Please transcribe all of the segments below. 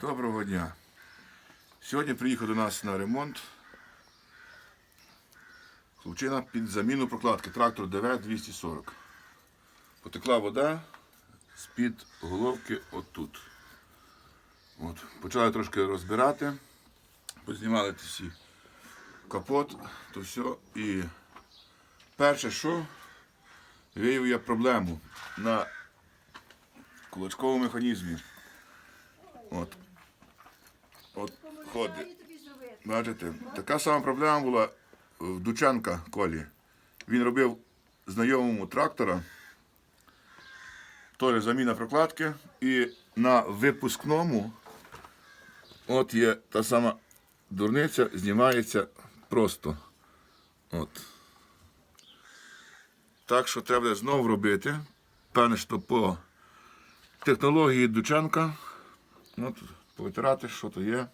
Доброго дня. Сьогодні приїхав до нас на ремонт. Хлопчина під заміну прокладки. Трактор ДВ-240. Потекла вода з-під головки отут. От. Почали трошки розбирати. Познімали всі капот, то все. І перше, що виявив я проблему на кулачковому механізмі. От. От ходить. Бачите, така сама проблема була в Дученка Колі. Він робив знайомому трактора, теж заміна прокладки, і на випускному от є та сама дурниця, знімається просто. От. Так що треба знову робити. Певне, що по технології Дученка. От, повитирати, що то є.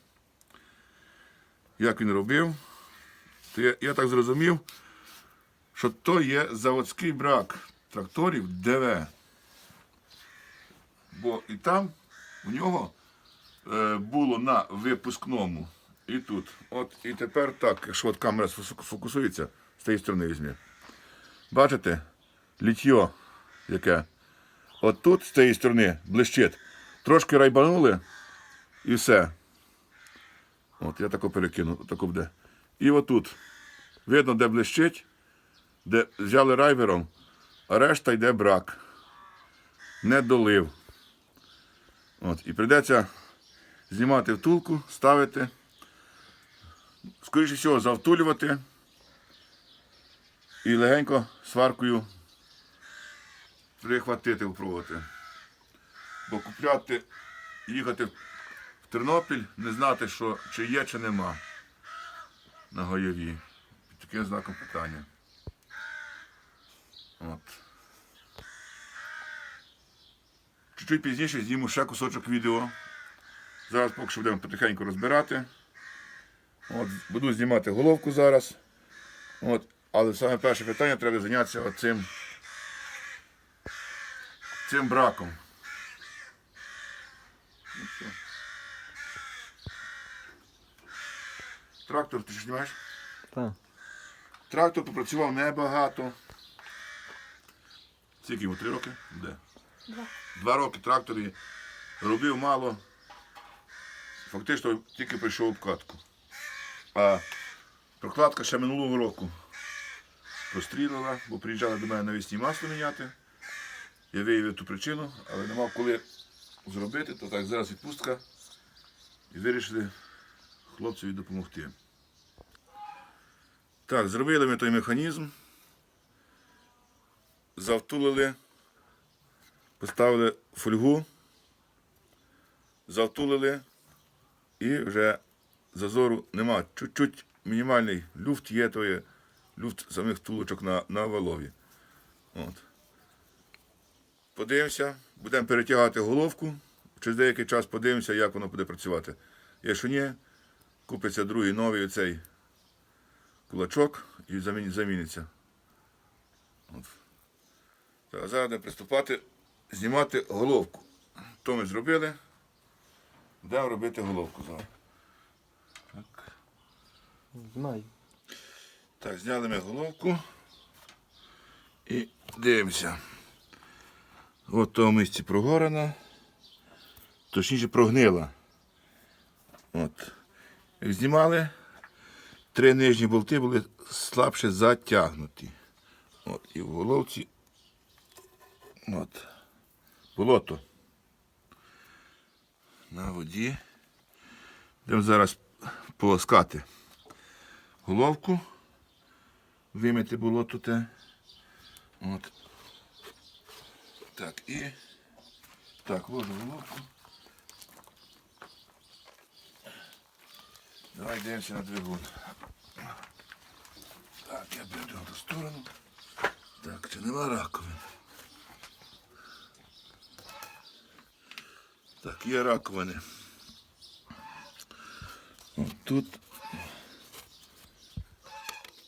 Як він робив. То я, я так зрозумів, що то є заводський брак тракторів ДВ. Бо і там в нього е, було на випускному. І тут. От і тепер так, якщо от камера фокусується, з тієї сторони візьме. Бачите? Літьо яке. От тут з цієї сторони блищить. Трошки райбанули і все. От, я тако перекину, тако буде. І отут. Видно, де блищить, де взяли райвером, а решта йде брак. Не долив. От, і прийдеться знімати втулку, ставити. Скоріше всього, завтулювати і легенько сваркою прихватити, впробувати. Бо купляти, їхати Тернопіль, не знати, що чи є, чи нема на. Під таким знаком питання. От. Чуть-чуть пізніше зніму ще кусочок відео. Зараз поки що будемо потихеньку розбирати. От, буду знімати головку зараз. От. Але саме перше питання треба зайнятися оцим цим браком. Ну, все. Трактор, ти ж знімаєш? Так. Трактор попрацював небагато. Скільки йому? Три роки? Де? Два. Два роки трактор і робив мало. Фактично тільки прийшов обкатку. А прокладка ще минулого року прострілила, бо приїжджали до мене навесні масло міняти. Я виявив ту причину, але не мав коли зробити, то так зараз відпустка. І вирішили хлопцеві допомогти. Так, зробили ми той механізм. Завтулили, поставили фольгу, завтулили і вже зазору нема. Чуть-чуть мінімальний люфт є, то є люфт самих тулочок на, на валові. От. Подивимося, будемо перетягати головку. Через деякий час подивимося, як воно буде працювати. Якщо ні, купиться другий новий оцей кулачок і заміниться. От. Так, зараз будемо приступати знімати головку. То ми зробили. Будемо робити головку зараз. Так. Знаю. Так, зняли ми головку і дивимося. От в місці прогорена, точніше прогнила. От. Знімали, три нижні болти були слабше затягнуті. От, і в головці от, болото. На воді. Будемо зараз полоскати головку вимити болото те. От. Так, і так, ложу головку. Давай дивимося на двигун. Так, я беру в ту сторону. Так, чи нема раковин? Так, є раковини. От тут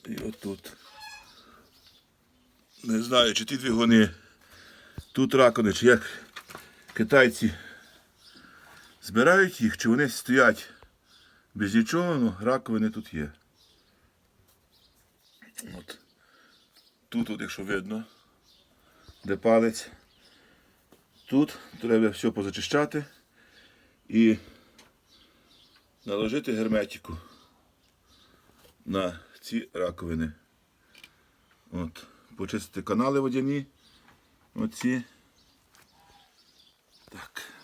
і отут. Не знаю, чи ті двигуни тут раковини, чи як китайці Збирають їх, чи вони стоять без нічого, ну раковини тут є. От. Тут, от, якщо видно, де палець. Тут треба все позачищати і наложити герметику на ці раковини. От, почистити канали водяні. Оці. Так.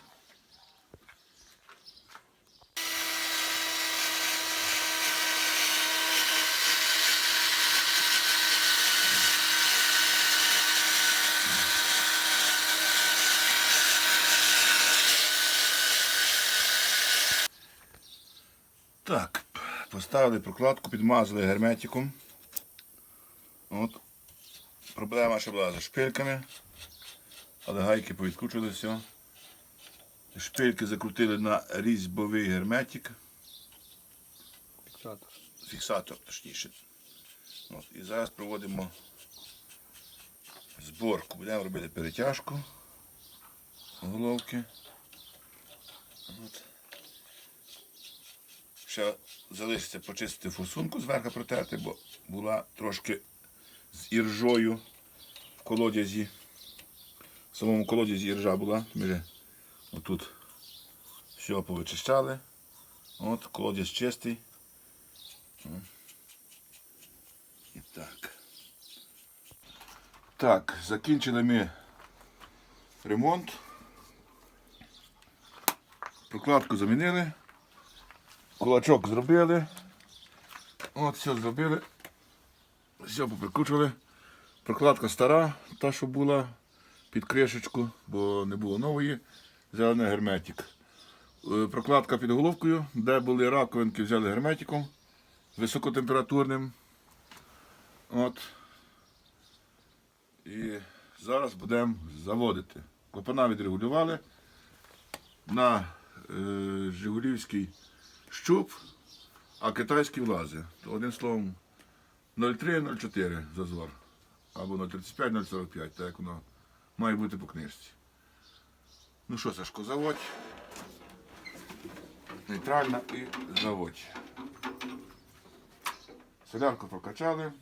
Так, поставили прокладку, підмазали герметиком. От. Проблема ще була за шпильками. Але гайки повідкручували все. Шпильки закрутили на різьбовий герметик. Фіксатор. Фіксатор, точніше. От. І зараз проводимо зборку. Будемо робити перетяжку головки. От. Ще залишиться почистити форсунку зверху протерти, бо була трошки з іржою в колодязі. В самому колодязі іржа була. Ми вже отут все повичищали. От, колодязь чистий. І так. Так, закінчили ми ремонт. Прокладку замінили. Кулачок зробили. От все зробили. Все поприкручували. Прокладка стара, та, що була під кришечку, бо не було нової. Взяли герметик. Е, Прокладка під головкою, де були раковинки, взяли герметиком високотемпературним. От. І зараз будемо заводити. Клапана відрегулювали на е, Жигулівський щуп, а китайські влази. Одним словом 0,3-0,4 зазор. Або 0,35-0,45, так як воно має бути по книжці. Ну що, Сашко, заводь. Нейтрально і заводь. Солярку прокачали.